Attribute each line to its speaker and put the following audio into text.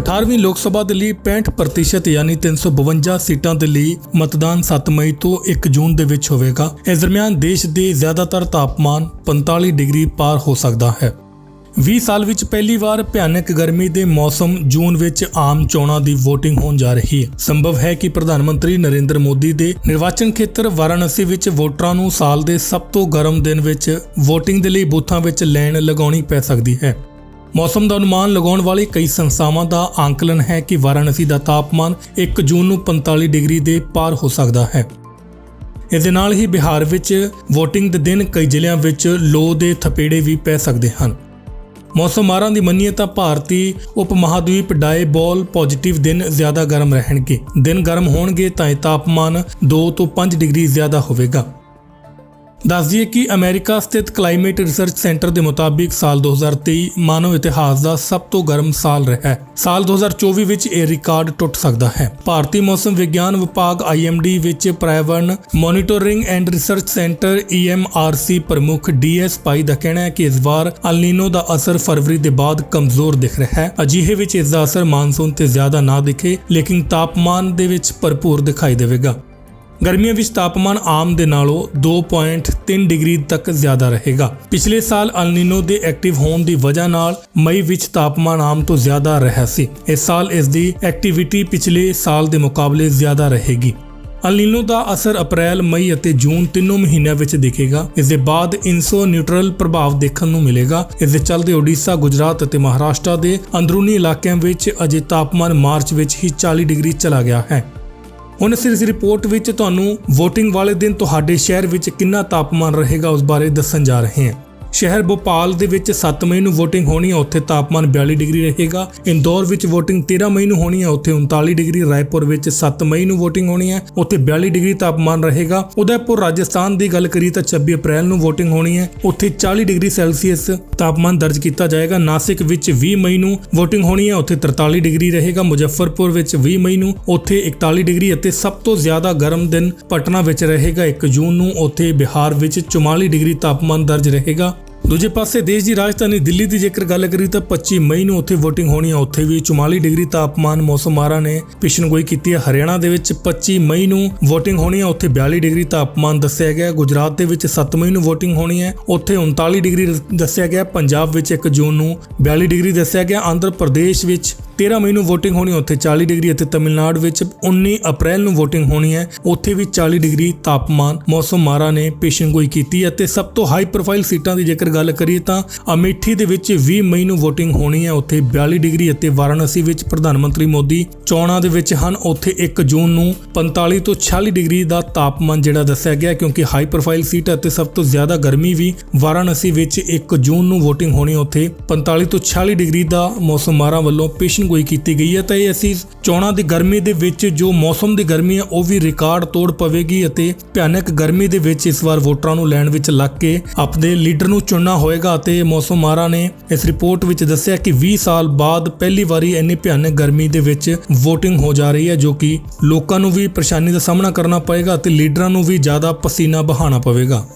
Speaker 1: 18ਵੀਂ ਲੋਕ ਸਭਾ ਦੇ ਲਈ 65% ਯਾਨੀ 352 ਸੀਟਾਂ ਦੇ ਲਈ ਮਤਦਾਨ 7 ਮਈ ਤੋਂ 1 ਜੂਨ ਦੇ ਵਿੱਚ ਹੋਵੇਗਾ। ਇਸ ਦਰਮਿਆਨ ਦੇਸ਼ ਦੇ ਜ਼ਿਆਦਾਤਰ ਤਾਪਮਾਨ 45 ਡਿਗਰੀ ਪਾਰ ਹੋ ਸਕਦਾ ਹੈ। 20 ਸਾਲ ਵਿੱਚ ਪਹਿਲੀ ਵਾਰ ਭਿਆਨਕ ਗਰਮੀ ਦੇ ਮੌਸਮ ਜੂਨ ਵਿੱਚ ਆਮ ਚੋਣਾਂ ਦੀ VOTING ਹੋਣ ਜਾ ਰਹੀ ਹੈ। ਸੰਭਵ ਹੈ ਕਿ ਪ੍ਰਧਾਨ ਮੰਤਰੀ ਨਰਿੰਦਰ ਮੋਦੀ ਦੇ ਨਿਰਵਾਚਨ ਖੇਤਰ ਵਾਰਾਣਸੀ ਵਿੱਚ ਵੋਟਰਾਂ ਨੂੰ ਸਾਲ ਦੇ ਸਭ ਤੋਂ ਗਰਮ ਦਿਨ ਵਿੱਚ VOTING ਦੇ ਲਈ ਬੂਥਾਂ ਵਿੱਚ ਲਾਈਨ ਲਗਾਉਣੀ ਪੈ ਸਕਦੀ ਹੈ। ਮੌਸਮ ਦਾ ਅਨੁਮਾਨ ਲਗਾਉਣ ਵਾਲੀ ਕਈ ਸੰਸਥਾਵਾਂ ਦਾ ਆਂਕਲਨ ਹੈ ਕਿ ਵਾਰਾਣਸੀ ਦਾ ਤਾਪਮਾਨ 1 ਜੂਨ ਨੂੰ 45 ਡਿਗਰੀ ਦੇ ਪਾਰ ਹੋ ਸਕਦਾ ਹੈ। ਇਸ ਦੇ ਨਾਲ ਹੀ ਬਿਹਾਰ ਵਿੱਚ VOTING ਦੇ ਦਿਨ ਕਈ ਜ਼ਿਲ੍ਹਿਆਂ ਵਿੱਚ ਲੋ ਦੇ ਥਪੇੜੇ ਵੀ ਪੈ ਸਕਦੇ ਹਨ। ਮੌਸਮ ਮਾਰਾਂ ਦੀ ਮੰਨੀਏ ਤਾਂ ਭਾਰਤੀ ਉਪ ਮਹਾਦਵੀਪ ਡਾਇਬੋਲ ਪੋਜ਼ਿਟਿਵ ਦਿਨ ਜ਼ਿਆਦਾ ਗਰਮ ਰਹਿਣਗੇ। ਦਿਨ ਗਰਮ ਹੋਣਗੇ ਤਾਂ ਇਹ ਤਾਪਮਾਨ 2 ਤੋਂ 5 ਡਿਗਰੀ ਜ਼ਿਆਦਾ ਹੋਵੇਗਾ। ਦੱਸ ਦਈਏ ਕਿ ਅਮਰੀਕਾ ਸਥਿਤ ਕਲਾਈਮੇਟ ਰਿਸਰਚ ਸੈਂਟਰ ਦੇ ਮੁਤਾਬਿਕ ਸਾਲ 2023 ਮਾਨਵ ਇਤਿਹਾਸ ਦਾ ਸਭ ਤੋਂ ਗਰਮ ਸਾਲ ਰਿਹਾ ਹੈ। ਸਾਲ 2024 ਵਿੱਚ ਇਹ ਰਿਕਾਰਡ ਟੁੱਟ ਸਕਦਾ ਹੈ। ਭਾਰਤੀ ਮੌਸਮ ਵਿਗਿਆਨ ਵਿਭਾਗ IMD ਵਿੱਚ ਪ੍ਰਾਇਵਰਨ monitoring and research centre EMRC ਪ੍ਰਮੁੱਖ DS ਪਾਈ ਦਾ ਕਹਿਣਾ ਹੈ ਕਿ ਇਸ ਵਾਰ ਅਲਨੀਨੋ ਦਾ ਅਸਰ ਫਰਵਰੀ ਦੇ ਬਾਅਦ ਕਮਜ਼ੋਰ ਦਿਖ ਰਿਹਾ ਹੈ। ਅਜਿਹੇ ਵਿੱਚ ਇਸ ਦਾ ਅਸਰ ਮਾਨਸੂਨ ਤੇ ਜ਼ਿਆਦਾ ਨਾ ਦਿਖੇ, ਲੇਕਿਨ ਤਾਪਮਾਨ ਦੇ ਵਿੱਚ ਭਰਪੂਰ ਦਿਖਾਈ ਦੇਵੇਗਾ। ਗਰਮੀਆਂ ਵਿੱਚ ਤਾਪਮਾਨ ਆਮ ਦੇ ਨਾਲੋਂ 2.3 ਡਿਗਰੀ ਤੱਕ ਜ਼ਿਆਦਾ ਰਹੇਗਾ। ਪਿਛਲੇ ਸਾਲ ਅਲਨੀਨੋ ਦੇ ਐਕਟਿਵ ਹੋਣ ਦੀ ਵਜ੍ਹਾ ਨਾਲ ਮਈ ਵਿੱਚ ਤਾਪਮਾਨ ਆਮ ਤੋਂ ਜ਼ਿਆਦਾ ਰਿਹਾ ਸੀ। ਇਸ ਸਾਲ ਇਸ ਦੀ ਐਕਟੀਵਿਟੀ ਪਿਛਲੇ ਸਾਲ ਦੇ ਮੁਕਾਬਲੇ ਜ਼ਿਆਦਾ ਰਹੇਗੀ। ਅਲਨੀਨੋ ਦਾ ਅਸਰ ਅਪ੍ਰੈਲ, ਮਈ ਅਤੇ ਜੂਨ ਤਿੰਨੋਂ ਮਹੀਨਿਆਂ ਵਿੱਚ ਦਿਖੇਗਾ। ਇਸ ਦੇ ਬਾਅਦ ਇਨਸੋ ਨਿਊਟਰਲ ਪ੍ਰਭਾਵ ਦੇਖਣ ਨੂੰ ਮਿਲੇਗਾ। ਇਸ ਦੇ ਚੱਲਦੇ ਓਡੀਸ਼ਾ ਗੁਜਰਾਤ ਅਤੇ ਮਹਾਰਾਸ਼ਟਰ ਦੇ ਅੰਦਰੂਨੀ ਇਲਾਕਿਆਂ ਵਿੱਚ ਅਜੇ ਤਾਪਮਾਨ ਮਾਰਚ ਵਿੱਚ ਹੀ 40 ਡਿਗਰੀ ਚਲਾ ਗਿਆ ਹੈ। ਹੁਣ ਅਸੀਂ ਇਸ ਰਿਪੋਰਟ ਵਿੱਚ ਤੁਹਾਨੂੰ VOTING ਵਾਲੇ ਦਿਨ ਤੁਹਾਡੇ ਸ਼ਹਿਰ ਵਿੱਚ ਕਿੰਨਾ ਤਾਪਮਾਨ ਰਹੇਗਾ ਉਸ ਬਾਰੇ ਦੱਸਣ ਜਾ ਰਹੇ ਹਾਂ। ਸ਼ਹਿਰ ਭੋਪਾਲ ਦੇ ਵਿੱਚ 7 ਮਈ ਨੂੰ VOTING ਹੋਣੀ ਹੈ ਉੱਥੇ ਤਾਪਮਾਨ 42 ਡਿਗਰੀ ਰਹੇਗਾ। ਇੰਦੌਰ ਵਿੱਚ VOTING 13 ਮਈ ਨੂੰ ਹੋਣੀ ਹੈ ਉੱਥੇ 39 ਡਿਗਰੀ, ਰਾਏਪੁਰ ਵਿੱਚ 7 ਮਈ ਨੂੰ VOTING ਹੋਣੀ ਹੈ ਉੱਥੇ 42 ਡਿਗਰੀ ਤਾਪਮਾਨ ਰਹੇਗਾ। ਉਦੈਪੁਰ, ਰਾਜਸਥਾਨ ਦੀ ਗੱਲ ਕਰੀ ਤਾਂ 26 ਅਪ੍ਰੈਲ ਨੂੰ VOTING ਹੋਣੀ ਹੈ ਉੱਥੇ 40 ਡਿਗਰੀ ਸੈਲਸੀਅਸ ਤਾਪਮਾਨ ਦਰਜ ਕੀਤਾ ਜਾਏਗਾ। ਨਾਸਿਕ ਵਿੱਚ 20 ਮਈ ਨੂੰ VOTING ਹੋਣੀ ਹੈ ਉੱਥੇ 43 ਡਿਗਰੀ ਰਹੇਗਾ। ਮੁਜ਼ੱਫਰਪੁਰ ਵਿੱਚ 20 ਮਈ ਨੂੰ, ਉੱਥੇ 41 ਡਿਗਰੀ ਅਤੇ ਸਭ ਤੋਂ ਜ਼ਿਆਦਾ ਗਰਮ ਦਿਨ ਪਟਨਾ ਵਿੱਚ ਰਹੇਗਾ। 1 ਜੂਨ ਨੂੰ ਉੱਥੇ ਬਿਹਾਰ ਵਿੱਚ 44 ਡਿਗਰੀ ਤਾਪਮਾਨ ਦਰਜ ਰਹੇਗਾ। ਦੂਜੇ ਪਾਸੇ ਦੇਸ਼ ਦੀ ਰਾਜਧਾਨੀ ਦਿੱਲੀ ਦੀ ਜੇਕਰ ਗੱਲ ਕਰੀ ਤਾਂ 25 ਮਈ ਨੂੰ ਉੱਥੇ VOTING ਹੋਣੀ ਹੈ ਉੱਥੇ ਵੀ 44 ਡਿਗਰੀ ਤਾਪਮਾਨ ਮੌਸਮ ਮਾਰਾ ਨੇ ਪਿਸ਼ਨਗੋਈ ਕੀਤੀ ਹੈ ਹਰਿਆਣਾ ਦੇ ਵਿੱਚ 25 ਮਈ ਨੂੰ VOTING ਹੋਣੀ ਹੈ ਉੱਥੇ 42 ਡਿਗਰੀ ਤਾਪਮਾਨ ਦੱਸਿਆ ਗਿਆ। ਗੁਜਰਾਤ ਦੇ ਵਿੱਚ 7 ਮਈ ਨੂੰ VOTING ਹੋਣੀ ਹੈ ਉੱਥੇ 39 ਡਿਗਰੀ ਦੱਸਿਆ ਗਿਆ। ਪੰਜਾਬ ਵਿੱਚ 1 ਜੂਨ ਨੂੰ 42 ਡਿਗਰੀ ਦੱਸਿਆ ਗਿਆ। ਆਂਧਰਾ ਪ੍ਰਦੇਸ਼ ਵਿੱਚ 13 ਮਈ ਨੂੰ VOTING ਹੋਣੀ ਉੱਥੇ 40 ਡਿਗਰੀ ਅਤੇ ਤਮਿਲਨਾਡੂ ਵਿੱਚ 19 ਅਪ੍ਰੈਲ ਨੂੰ VOTING ਹੋਣੀ ਹੈ ਉੱਥੇ ਵੀ 40 ਡਿਗਰੀ ਤਾਪਮਾਨ ਮੌਸਮ ਮਾਰਾ ਨੇ ਪੇਸ਼ਨਗੋਈ ਕੀਤੀ ਅਤੇ ਸਭ ਤੋਂ ਹਾਈ ਪ੍ਰੋਫਾਈਲ ਸੀਟਾਂ ਦੀ ਜੇਕਰ ਗੱਲ ਕਰੀਏ ਤਾਂ ਅਮੇਠੀ ਦੇ ਵਿੱਚ 20 ਮਈ ਨੂੰ VOTING ਹੋਣੀ ਹੈ। ਉੱਥੇ 42 ਡਿਗਰੀ ਅਤੇ ਵਾਰਾਣਸੀ ਵਿੱਚ ਪ੍ਰਧਾਨ ਮੰਤਰੀ ਮੋਦੀ ਚੋਣਾਂ ਦੇ ਵਿੱਚ ਹਨ। ਉੱਥੇ 1 ਜੂਨ ਨੂੰ 45 ਤੋਂ 46 ਡਿਗਰੀ ਦਾ ਤਾਪਮਾਨ ਜਿਹੜਾ ਦੱਸਿਆ ਗਿਆ ਕਿਉਂਕਿ ਹਾਈ ਪ੍ਰੋਫਾਈਲ ਸੀਟ ਅਤੇ ਸਭ ਤੋਂ ਜ਼ਿਆਦਾ ਗਰਮੀ ਵੀ ਵਾਰਾਣਸੀ ਵਿੱਚ 1 ਜੂਨ ਨੂੰ VOTING ਹੋਣੀ ਉੱਥੇ 45 ਤੋਂ 46 ਡਿਗਰੀ ਦਾ ਮੌਸਮ ਮਾਰਾ ਵੱਲੋਂ ਪੇਸ਼ਨਗੋਈ ਕੀਤੀ ਗਈ ਹੈ। ਤਾਂ ਇਹ ਅਸੀਂ ਚੋਣਾਂ ਦੀ ਗਰਮੀ ਦੇ ਵਿੱਚ ਜੋ ਮੌਸਮ ਦੀ ਗਰਮੀ ਹੈ, ਉਹ ਵੀ ਰਿਕਾਰਡ ਤੋੜ ਪਵੇਗੀ ਅਤੇ ਭਿਆਨਕ ਗਰਮੀ ਦੇ ਵਿੱਚ ਇਸ ਵਾਰ ਵੋਟਰਾਂ ਨੂੰ ਲੈਣ ਵਿੱਚ ਲੱਗ ਕੇ ਆਪਣੇ ਲੀਡਰ ਨੂੰ ਚੁਣਨਾ ਹੋਏਗਾ ਅਤੇ ਮੌਸਮ ਮਾਰਾ ਨੇ ਇਸ ਰਿਪੋਰਟ ਵਿੱਚ ਦੱਸਿਆ ਕਿ 20 ਸਾਲ ਬਾਅਦ ਪਹਿਲੀ ਵਾਰੀ ਇੰਨੀ ਭਿਆਨਕ ਗਰਮੀ ਦੇ ਵਿੱਚ VOTING ਹੋ ਜਾ ਰਹੀ ਹੈ, ਜੋ ਕਿ ਲੋਕਾਂ ਨੂੰ ਵੀ ਪਰੇਸ਼ਾਨੀ ਦਾ ਸਾਹਮਣਾ ਕਰਨਾ ਪਏਗਾ ਅਤੇ ਲੀਡਰਾਂ ਨੂੰ ਵੀ ਜ਼ਿਆਦਾ ਪਸੀਨਾ ਬਹਾਉਣਾ ਪਵੇਗਾ।